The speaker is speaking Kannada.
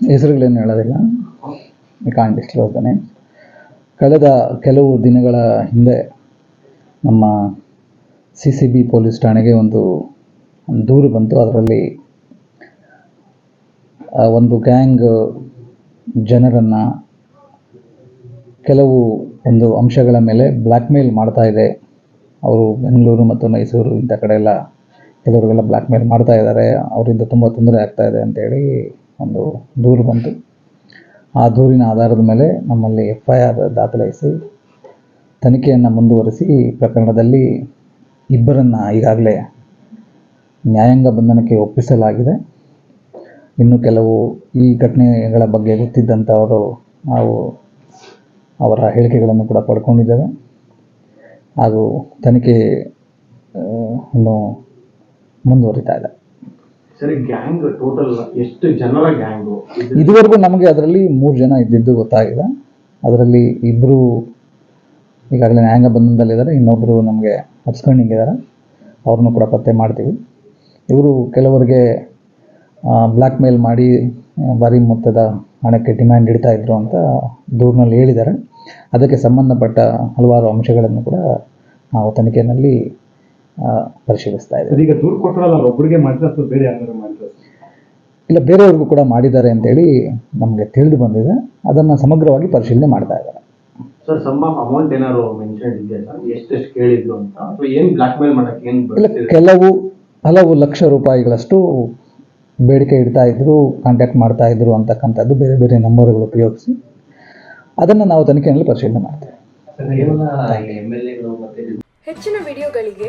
ಹೆಸರುಗಳೇನು ಹೇಳೋದಿಲ್ಲ. ಕಾಂಟ್ ಡಿಸ್ಕ್ಲೋಸ್ ಕಳೆದ ಕೆಲವು ದಿನಗಳ ಹಿಂದೆ ನಮ್ಮ ಸಿ ಸಿ ಬಿ ಪೊಲೀಸ್ ಠಾಣೆಗೆ ಒಂದು ದೂರು ಬಂತು. ಅದರಲ್ಲಿ ಒಂದು ಗ್ಯಾಂಗ್ ಜನರನ್ನು ಕೆಲವು ಒಂದು ಅಂಶಗಳ ಮೇಲೆ ಬ್ಲ್ಯಾಕ್ ಮೇಲ್ ಮಾಡ್ತಾ ಇದೆ. ಅವರು ಬೆಂಗಳೂರು ಮತ್ತು ಮೈಸೂರು ಇಂಥ ಕಡೆ ಎಲ್ಲ ಕೆಲವರಿಗೆಲ್ಲ ಬ್ಲ್ಯಾಕ್ ಮೇಲ್ ಮಾಡ್ತಾ ಇದ್ದಾರೆ. ಅವರಿಂದ ತುಂಬ ತೊಂದರೆ ಆಗ್ತಾ ಇದೆ ಅಂತೇಳಿ ಒಂದು ದೂರು ಬಂತು. ಆ ದೂರಿನ ಆಧಾರದ ಮೇಲೆ ನಮ್ಮಲ್ಲಿ ಎಫ್ ಐ ಆರ್ ದಾಖಲಿಸಿ ತನಿಖೆಯನ್ನು ಮುಂದುವರಿಸಿ ಪ್ರಕರಣದಲ್ಲಿ ಇಬ್ಬರನ್ನು ಈಗಾಗಲೇ ನ್ಯಾಯಾಂಗ ಬಂಧನಕ್ಕೆ ಒಪ್ಪಿಸಲಾಗಿದೆ. ಇನ್ನು ಕೆಲವು ಈ ಘಟನೆಗಳ ಬಗ್ಗೆ ಗೊತ್ತಿದ್ದಂಥವರು ನಾವು ಅವರ ಹೇಳಿಕೆಗಳನ್ನು ಕೂಡ ಪಡ್ಕೊಂಡಿದ್ದೇವೆ. ಹಾಗೂ ತನಿಖೆ ಇನ್ನು ಮುಂದುವರಿತಾ ಇದೆ. ಸರಿ ಗ್ಯಾಂಗ್ ಟೋಟಲ್ ಎಷ್ಟು ಜನರ ಗ್ಯಾಂಗು ಇದುವರೆಗೂ ನಮಗೆ ಅದರಲ್ಲಿ ಮೂರು ಜನ ಇದ್ದಿದ್ದು ಗೊತ್ತಾಗಿದೆ. ಅದರಲ್ಲಿ ಇಬ್ಬರು ಈಗಾಗಲೇ ನ್ಯಾಯಾಂಗ ಬಂಧನದಲ್ಲಿದ್ದಾರೆ ಇನ್ನೊಬ್ಬರು ನಮಗೆ ಅಬ್ಸ್ಕಂಡಿಂಗ್ ಇದ್ದಾರೆ. ಅವ್ರನ್ನೂ ಕೂಡ ಪತ್ತೆ ಮಾಡ್ತೀವಿ. ಇವರು ಕೆಲವರಿಗೆ ಬ್ಲ್ಯಾಕ್ ಮೇಲ್ ಮಾಡಿ ಭಾರಿ ಮೊತ್ತದ ಹಣಕ್ಕೆ ಡಿಮ್ಯಾಂಡ್ ಇಡ್ತಾ ಇದ್ರು ಅಂತ ದೂರಿನಲ್ಲಿ ಹೇಳಿದ್ದಾರೆ. ಅದಕ್ಕೆ ಸಂಬಂಧಪಟ್ಟ ಹಲವಾರು ಅಂಶಗಳನ್ನು ಕೂಡ ನಾವು ತನಿಖೆಯಲ್ಲಿ ಪರಿಶೀಲಿಸ್ತಾ ಇದ್ದಾರೆ. ಈಗ ದೂರು ಕೊಟ್ಟರಲ್ಲ ಒಬ್ಬರಿಗೆ ಮಾಡಿದ್ರೆ ಅಥವಾ ಬೇರೆ ಯಾರು ಮಾಡಿದ್ರೆ ಇಲ್ಲ ಬೇರೆಯವ್ರಿಗೂ ಕೂಡ ಮಾಡಿದ್ದಾರೆ ಅಂತೇಳಿ ನಮಗೆ ತಿಳಿದು ಬಂದಿದೆ. ಅದನ್ನು ಸಮಗ್ರವಾಗಿ ಪರಿಶೀಲನೆ ಮಾಡ್ತಾ ಇದ್ದಾರೆ. ಸರ್ ಸಮ್ ಅಮೌಂಟ್ ಏನಾದ್ರು ಮೆನ್ಷನ್ ಇದೆಯಾ ಸರ್? ಎಷ್ಟೆಷ್ಟು ಕೇಳಿದ್ರು ಅಂತ? ಅಥವಾ ಏನು ಬ್ಲಾಕ್ ಮೇಲ್ ಮಾಡಕ್ಕೆ ಏನು ಇಲ್ಲ ಕೆಲವು ಹಲವು ಲಕ್ಷ ರೂಪಾಯಿಗಳಷ್ಟು ಬೇಡಿಕೆ ಇಡ್ತಾ ಇದ್ರು ಕಾಂಟ್ಯಾಕ್ಟ್ ಮಾಡ್ತಾ ಇದ್ರು ಅಂತಕ್ಕಂಥದ್ದು ಬೇರೆ ಬೇರೆ ನಂಬರ್ಗಳು ಉಪಯೋಗಿಸಿ ಅದನ್ನು ನಾವು ತನಿಖೆಯಲ್ಲಿ ಪರಿಶೀಲನೆ ಮಾಡ್ತೇವೆ. ಹೆಚ್ಚಿನ ವಿಡಿಯೋಗಳಿಗೆ